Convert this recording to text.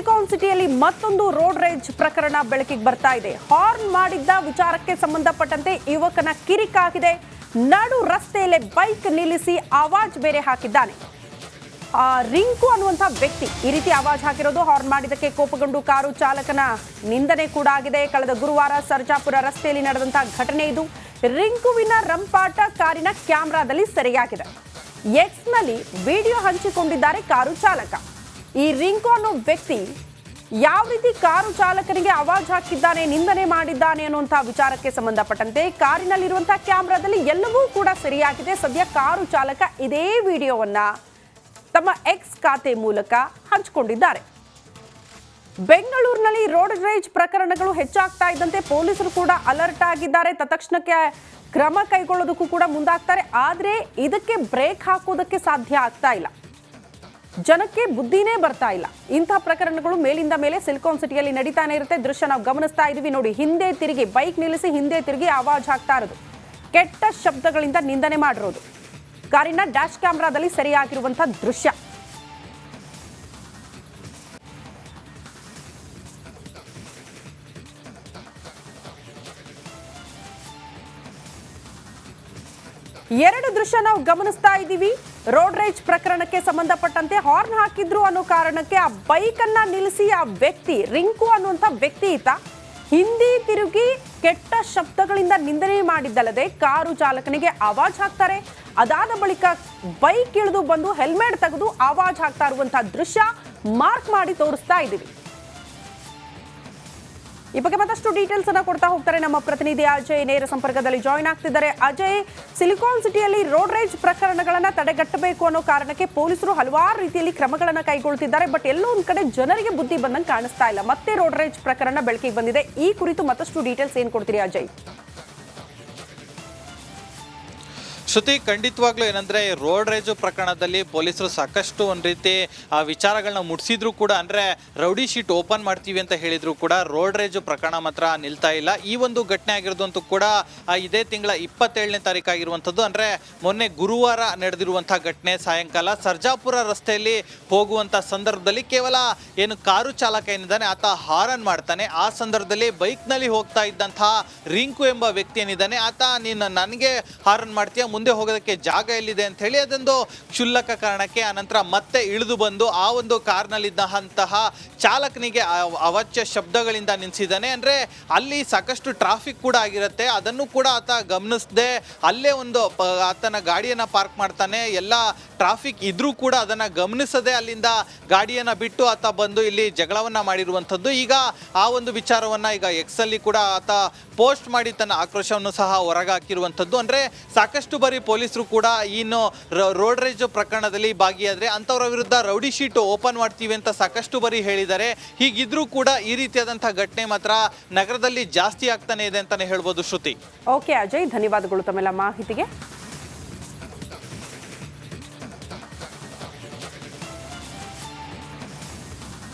Silicon ಸಿಟಿಯಲ್ಲಿ ಮತ್ತೊಂದು road ರೇಜ್ ಪ್ರಕರಣ ಬೆಳಕಿಗೆ ಬರ್ತಾ ಇದೆ. ಹಾರ್ನ್ ಮಾಡಿದ್ದ ವಿಚಾರಕ್ಕೆ ಸಂಬಂಧಪಟ್ಟಂತೆ ಯುವಕನ ಕಿರಿಕಾಗಿದೆ ನಡು ರಸ್ತೆಯಲ್ಲಿ ಬೈಕ್ ನಿಲ್ಲಿಸಿ ಆವಾಜ್ ಬೇರೆ ಹಾಕಿದ್ದಾನೆ. ಆ, ರಿಂಕು ಅನ್ನುವಂಥ ವ್ಯಕ್ತಿ ಈ ರೀತಿ ಆವಾಜ್ ಹಾಕಿರೋದು ಹಾರ್ನ್ ಮಾಡಿದ್ದಕ್ಕೆ ಕೋಪಗೊಂಡು ಕಾರು ಚಾಲಕನ ನಿಂದನೆ ಕೂಡ ಆಗಿದೆ. ಕಳೆದ ಗುರುವಾರ ಸರ್ಜಾಪುರ ರಸ್ತೆಯಲ್ಲಿ ನಡೆದಂತಹ ಘಟನೆ ಇದು. ರಿಂಕುವಿನ ರಂಪಾಟ ಕಾರಿನ ಕ್ಯಾಮ್ರಾದಲ್ಲಿ ಸೆರೆಯಾಗಿದೆ. ಎಕ್ಸ್ನಲ್ಲಿ ವಿಡಿಯೋ ಹಂಚಿಕೊಂಡಿದ್ದಾರೆ ಕಾರು ಚಾಲಕ. ಈ ರಿಂಕು ಅನ್ನೋ ವ್ಯಕ್ತಿ ಯಾವ ರೀತಿ ಕಾರು ಚಾಲಕನಿಗೆ ಅವಾಜ್ ಹಾಕಿದ್ದಾನೆ, ನಿಂದನೆ ಮಾಡಿದ್ದಾನೆ ಅನ್ನುವಂತಹ ವಿಚಾರಕ್ಕೆ ಸಂಬಂಧಪಟ್ಟಂತೆ ಕಾರಿನಲ್ಲಿರುವಂತಹ ಕ್ಯಾಮ್ರಾದಲ್ಲಿ ಎಲ್ಲವೂ ಕೂಡ ಸರಿಯಾಗಿದೆ. ಸದ್ಯ ಕಾರು ಚಾಲಕ ಇದೇ ವಿಡಿಯೋವನ್ನ ತಮ್ಮ ಎಕ್ಸ್ ಖಾತೆ ಮೂಲಕ ಹಂಚಿಕೊಂಡಿದ್ದಾರೆ. ಬೆಂಗಳೂರಿನಲ್ಲಿ ರೋಡ್ ರೇಜ್ ಪ್ರಕರಣಗಳು ಹೆಚ್ಚಾಗ್ತಾ ಇದ್ದಂತೆ ಪೊಲೀಸರು ಕೂಡ ಅಲರ್ಟ್ ಆಗಿದ್ದಾರೆ. ತತ್ಕ್ಷಣಕ್ಕೆ ಕ್ರಮ ಕೈಗೊಳ್ಳೋದಕ್ಕೂ ಕೂಡ ಮುಂದಾಗ್ತಾರೆ. ಆದರೆ ಇದಕ್ಕೆ ಬ್ರೇಕ್ ಹಾಕೋದಕ್ಕೆ ಸಾಧ್ಯ ಆಗ್ತಾ ಇಲ್ಲ. ಜನಕ್ಕೆ ಬುದ್ಧಿನೇ ಬರ್ತಾ ಇಲ್ಲ. ಇಂತಹ ಪ್ರಕರಣಗಳು ಮೇಲಿಂದ ಮೇಲೆ ಸಿಲಿಕಾನ್ ಸಿಟಿಯಲ್ಲಿ ನಡೀತಾನೆ ಇರುತ್ತೆ. ದೃಶ್ಯ ನಾವು ಗಮನಿಸ್ತಾ ಇದೀವಿ ನೋಡಿ, ಹಿಂದೆ ತಿರುಗಿ, ಬೈಕ್ ನಿಲ್ಲಿಸಿ ಹಿಂದೆ ತಿರುಗಿ ಆವಾಜ್ ಹಾಕ್ತಾ ಇರೋದು. ಕೆಟ್ಟ ಶಬ್ದಗಳಿಂದ ನಿಂದನೆ ಮಾಡಿರೋದು. ಕಾರಿನ ಡ್ಯಾಶ್ ಕ್ಯಾಮ್ರಾದಲ್ಲಿ ಸರಿಯಾಗಿರುವಂತಹ ದೃಶ್ಯ. ಎರಡು ದೃಶ್ಯ ನಾವು ಗಮನಿಸ್ತಾ ಇದ್ದೀವಿ. ರೋಡ್ ರೇಜ್ ಪ್ರಕರಣಕ್ಕೆ ಸಂಬಂಧಪಟ್ಟಂತೆ ಹಾರ್ನ್ ಹಾಕಿದ್ರು ಅನ್ನೋ ಕಾರಣಕ್ಕೆ ಆ ಬೈಕನ್ನ ನಿಲ್ಲಿಸಿ ಆ ವ್ಯಕ್ತಿ, ರಿಂಕು ಅನ್ನುವಂಥ ವ್ಯಕ್ತಿ ಈತ ಹಿಂದಿ ತಿರುಗಿ ಕೆಟ್ಟ ಶಬ್ದಗಳಿಂದ ನಿಂದನೆ ಮಾಡಿದ್ದಲ್ಲದೆ ಕಾರು ಚಾಲಕನಿಗೆ ಆವಾಜ್ ಹಾಕ್ತಾರೆ. ಅದಾದ ಬಳಿಕ ಬೈಕ್ ಇಳಿದು ಬಂದು ಹೆಲ್ಮೆಟ್ ತೆಗೆದು ಆವಾಜ್ ಹಾಕ್ತಾ ಇರುವಂತಹ ದೃಶ್ಯ ಮಾರ್ಕ್ ಮಾಡಿ ತೋರಿಸ್ತಾ ಇದ್ದೀವಿ. ಈ ಬಗ್ಗೆ ಮತ್ತಷ್ಟು ಡೀಟೇಲ್ಸ್ ಅನ್ನ ಕೊಡ್ತಾ ಹೋಗ್ತಾರೆ ನಮ್ಮ ಪ್ರತಿನಿಧಿ ಅಜಯ್. ನೇರ ಸಂಪರ್ಕದಲ್ಲಿ ಜಾಯಿನ್ ಆಗ್ತಿದ್ದಾರೆ. ಅಜಯ್ ಸಿಲಿಕಾನ್ ಸಿಟಿಯಲ್ಲಿ ರೋಡ್ ರೇಜ್ ಪ್ರಕರಣಗಳನ್ನ ತಡೆಗಟ್ಟಬೇಕು ಅನ್ನೋ ಕಾರಣಕ್ಕೆ ಪೊಲೀಸರು ಹಲವಾರು ರೀತಿಯಲ್ಲಿ ಕ್ರಮಗಳನ್ನ ಕೈಗೊಳ್ತಿದ್ದಾರೆ. ಬಟ್ ಎಲ್ಲೋ ಒಂದ್ ಕಡೆ ಜನರಿಗೆ ಬುದ್ಧಿ ಬಂದಂಗೆ ಕಾಣಿಸ್ತಾ ಇಲ್ಲ. ಮತ್ತೆ ರೋಡ್ ರೇಜ್ ಪ್ರಕರಣ ಬೆಳಕಿಗೆ ಬಂದಿದೆ. ಈ ಕುರಿತು ಮತ್ತಷ್ಟು ಡೀಟೇಲ್ಸ್ ಏನ್ ಕೊಡ್ತೀರಿ ಅಜಯ್? ಶ್ರುತಿ, ಖಂಡಿತವಾಗ್ಲೂ ಏನಂದ್ರೆ ರೋಡ್ ರೇಜು ಪ್ರಕರಣದಲ್ಲಿ ಪೊಲೀಸರು ಸಾಕಷ್ಟು ಒಂದು ರೀತಿ, ಆ ವಿಚಾರಗಳನ್ನ ಮುಟ್ಸಿದ್ರು ಕೂಡ, ಅಂದ್ರೆ ರೌಡಿ ಶೀಟ್ ಓಪನ್ ಮಾಡ್ತೀವಿ ಅಂತ ಹೇಳಿದ್ರು ಕೂಡ ರೋಡ್ ರೇಜು ಪ್ರಕರಣ ಮಾತ್ರ ನಿಲ್ತಾ ಇಲ್ಲ. ಈ ಒಂದು ಘಟನೆ ಆಗಿರೋದಂತೂ ಕೂಡ ಇದೇ ತಿಂಗಳ ಇಪ್ಪತ್ತೇಳನೇ ತಾರೀಕು ಆಗಿರುವಂಥದ್ದು. ಅಂದ್ರೆ ಮೊನ್ನೆ ಗುರುವಾರ ನಡೆದಿರುವಂತಹ ಘಟನೆ ಸಾಯಂಕಾಲ ಸರ್ಜಾಪುರ ರಸ್ತೆಯಲ್ಲಿ ಹೋಗುವಂತ ಸಂದರ್ಭದಲ್ಲಿ ಕೇವಲ ಏನು ಕಾರು ಚಾಲಕ ಏನಿದ್ದಾನೆ, ಆತ ಹಾರನ್ ಮಾಡ್ತಾನೆ. ಆ ಸಂದರ್ಭದಲ್ಲಿ ಬೈಕ್ನಲ್ಲಿ ಹೋಗ್ತಾ ಇದ್ದಂತಹ ರಿಂಕು ಎಂಬ ವ್ಯಕ್ತಿ ಏನಿದ್ದಾನೆ, ಆತ, ನೀನು ನನಗೆ ಹಾರನ್ ಮಾಡ್ತೀಯ? ಮುಂದೆ ಹೋಗೋದಕ್ಕೆ ಜಾಗ ಎಲ್ಲಿದೆ ಅಂತ ಹೇಳಿ ಅದೊಂದು ಕ್ಷುಲ್ಲಕ ಕಾರಣಕ್ಕೆ ಆನಂತರ ಮತ್ತೆ ಇಳಿದು ಬಂದು ಆ ಒಂದು ಕಾರ್ನಲ್ಲಿದ್ದಂತಹ ಚಾಲಕನಿಗೆ ಅವಚ್ಯ ಶಬ್ದಗಳಿಂದ ನಿಲ್ಲಿಸಿದ್ದಾನೆ ಅಂದ್ರೆ ಅಲ್ಲಿ ಸಾಕಷ್ಟು ಟ್ರಾಫಿಕ್ ಕೂಡ ಆಗಿರುತ್ತೆ. ಅದನ್ನು ಕೂಡ ಆತ ಗಮನಿಸದೆ. ಅಲ್ಲೇ ಒಂದು ಆತನ ಗಾಡಿಯನ್ನ ಪಾರ್ಕ್ ಮಾಡ್ತಾನೆ. ಎಲ್ಲ ಟ್ರಾಫಿಕ್ ಇದ್ರೂ ಕೂಡ ಅದನ್ನ ಗಮನಿಸದೆ ಅಲ್ಲಿಂದ ಗಾಡಿಯನ್ನ ಬಿಟ್ಟು ಆತ ಬಂದು ಇಲ್ಲಿ ಜಗಳವನ್ನ ಮಾಡಿರುವಂಥದ್ದು. ಈಗ ಆ ಒಂದು ವಿಚಾರವನ್ನ ಈಗ ಎಕ್ಸ್ ಅಲ್ಲಿ ಕೂಡ ಆತ ಪೋಸ್ಟ್ ಮಾಡಿ ತನ್ನ ಆಕ್ರೋಶವನ್ನು ಸಹ ಹೊರಗಾಕಿರುವಂಥದ್ದು. ಅಂದ್ರೆ ಸಾಕಷ್ಟು ಪೊಲೀಸರು ಕೂಡ ಇನ್ನು ರೋಡ್ ರೇಜ್ ಪ್ರಕರಣದಲ್ಲಿ ಭಾಗಿಯಾದ್ರೆ ಅಂತವರ ವಿರುದ್ಧ ರೌಡಿ ಶೀಟ್ ಓಪನ್ ಮಾಡ್ತೀವಿ ಅಂತ ಸಾಕಷ್ಟು ಬಾರಿ ಹೇಳಿದ್ದಾರೆ. ಹೀಗಿದ್ರೂ ಕೂಡ ಈ ರೀತಿಯಾದಂತಹ ಘಟನೆ ಮಾತ್ರ ನಗರದಲ್ಲಿ ಜಾಸ್ತಿ ಆಗ್ತಾನೆ ಇದೆ ಅಂತಾನೆ ಹೇಳ್ಬೋದು ಶ್ರುತಿ. ಓಕೆ ಅಜಯ್, ಧನ್ಯವಾದಗಳು ತಮ್ಮೆಲ್ಲ ಮಾಹಿತಿಗೆ.